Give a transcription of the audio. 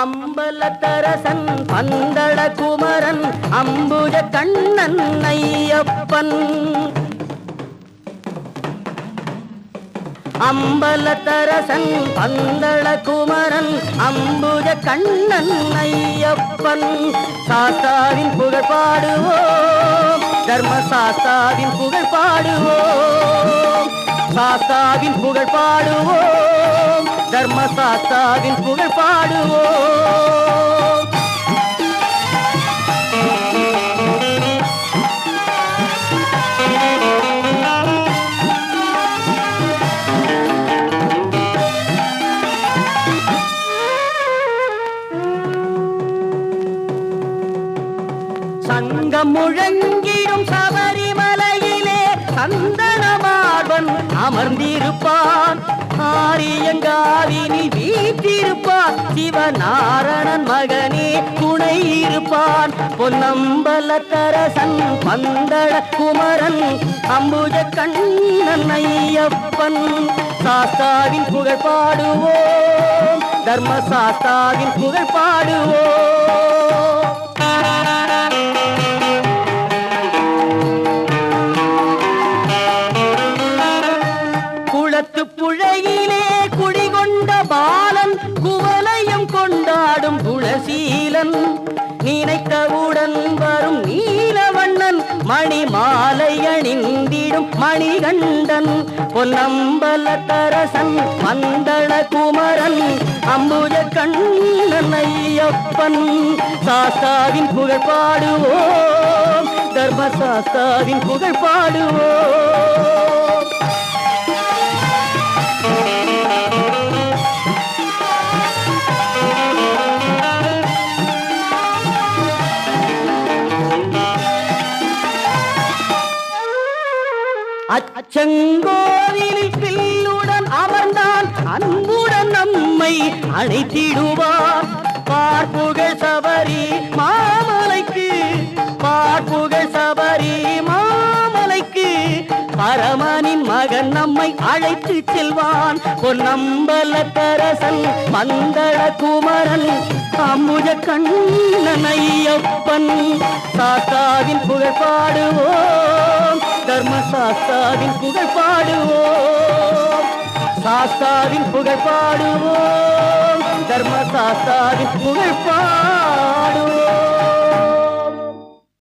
அம்பலத்தரசன் பந்தள குமரன் அம்புஜ கண்ணன் ஐயப்பன். அம்பலத்தரசன் பந்தள குமரன் அம்புஜ கண்ணன் ஐயப்பன். சாஸ்தாவின் புகழ் பாடுவோம் தர்ம சாஸ்தாவின் புகழ் பாடுவோம். சாஸ்தாவின் புகழ் பாடுவோம். தர்ம சாஸ்தாவின் புகழ் பாடுவோம். சங்கம் முழங்கிடும் சபரிமலையிலே சந்தனம் அமர்ந்திருப்பான். ஆரியங்காவினில் வீற்றிருப்பான். சிவநாரணன் மகனே துணை இருப்பான். பொன்னம்பலத்தரசன் பந்தள குமரன் அம்புஜ கண்ணன் ஐயப்பன். சாஸ்தாவின் புகழ் பாடுவோம். தர்ம சாஸ்தாவின் புகழ் பாடுவோம். குவலயம் கொண்டாடும் குணசீலன். நினைத்தவுடன் வரும் நீலவண்ணன் மணி மாலை அணிந்திடும் மணிகண்டன். பொன்னம்பலத்தரசன் மந்தள குமரன் அம்புஜ கண்ணன் ஐயப்பன். சாஸ்தாவின் புகழ் பாடுவோம் தர்ம சாஸ்தாவின் புகழ் பாடுவோம். செங்கோவிலில் பில்லுடன் அமர்ந்தான். அன்புடன் நம்மை அழைத்திடுவார் பார்ப்புகழ் சபரி மாமலைக்கு பார்ப்புகழ் சபரி மாமலைக்கு. பரமனின் மகன் நம்மை அழைத்து செல்வான். பொன்னம்பலத்தரசன் மந்தள குமரன் அம்புஜ கண்ணன் ஐயப்பன். தாத்தாவின் புகழ் பாடுவோம். தர்ம சாஸ்தாவின் புகழ் பாடுவோம். சாஸ்தாவின் புகழ் பாடுவோம். தர்ம சாஸ்தாவின் புகழ் பாடுவோம்.